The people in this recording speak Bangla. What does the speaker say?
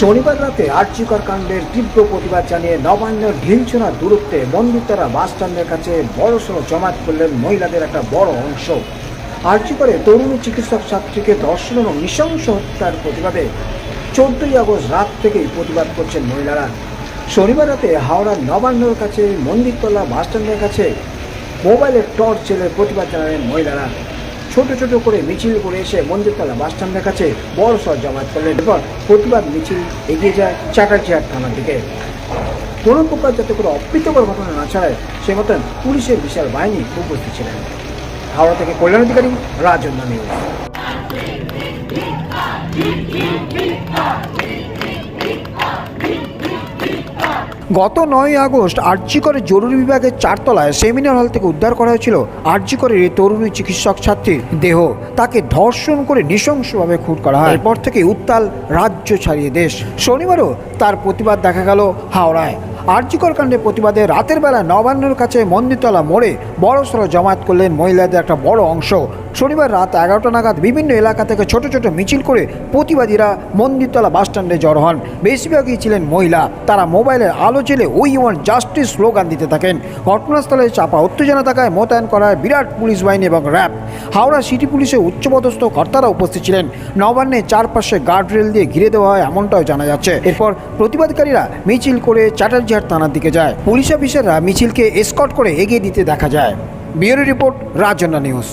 শনিবার রাতে আর্চিকর কাণ্ডের তীব্র প্রতিবাদ জানিয়ে নবান্ন ঢিলছড়া দূরত্বে মন্দিরতারা বাস স্ট্যান্ডের কাছে বড়সড় জমায়েত করলেন মহিলাদের একটা বড় অংশ। আর্চিকরে তরুণী চিকিৎসক ছাত্রীকে ধর্ষণ এবং নৃশংস হত্যার প্রতিবাদে চোদ্দই আগস্ট রাত থেকেই প্রতিবাদ করছেন মহিলারা। শনিবার রাতে হাওড়ার নবান্নর কাছে মন্দিরতলা বাস স্ট্যান্ডের কাছে মোবাইলের টর্চ ছেলে প্রতিবাদ জানালেন মহিলারা। ছোট ছোট করে মিছিল করে এসে মন্দিরতলা বাস স্ট্যান্ডের কাছে বড় সর জমায়েত করলেন। এরপর প্রতিবাদ মিছিল এগিয়ে যায় চাটারচিহাট থানার দিকে। কোনো প্রকার যাতে করে অপ্রীতকর ঘটনা না ছাড়ায় সে মতন পুলিশের বিশাল বাহিনী উপস্থিত ছিলেন। হাওড়া থেকে কল্যাণ অধিকারী রাজন্য নিউজ। গত নয় আগস্ট আর্যিকরের জরুরি বিভাগের চারতলায় সেমিনার হল থেকে উদ্ধার করা হয়েছিল আর্যিকরের তরুণী চিকিৎসক ছাত্রীর দেহ। তাকে ধর্ষণ করে নৃশংসভাবে খুন করা হয়। এরপর থেকে উত্তাল রাজ্য ছাড়িয়ে দেশ। শনিবারও তার প্রতিবাদ দেখা গেল হাওড়ায়। আর্যিকর কাণ্ডে প্রতিবাদে রাতের বেলা নবান্নর কাছে মন্দিরতলা মোড়ে বড়সড় জমায়েত করলেন মহিলাদের একটা বড় অংশ। শনিবার রাত এগারোটা নাগাদ বিভিন্ন এলাকা থেকে ছোট ছোট মিছিল করে প্রতিবাদীরা মন্দিরতলা বাসস্ট্যান্ডে জড়ো হন। বেশিরভাগই ছিলেন মহিলা। তারা মোবাইলের আলো জেলে ওই ওয়ান জাস্টিস স্লোগান দিতে থাকেন। ঘটনাস্থলে চাপা উত্তেজনা থাকায় মোতায়েন করা হয় বিরাট পুলিশ বাহিনী এবং র্যাব। হাওড়া সিটি পুলিশের উচ্চপদস্থ কর্তারা উপস্থিত ছিলেন। নবান্নে চারপাশে গার্ডরেল দিয়ে ঘিরে দেওয়া হয় এমনটাও জানা যাচ্ছে। এরপর প্রতিবাদকারীরা মিছিল করে চাটারজিহাট থানার দিকে যায়। পুলিশ অফিসাররা মিছিলকে এসকট করে এগিয়ে দিতে দেখা যায়। Bureau report Rajanna news.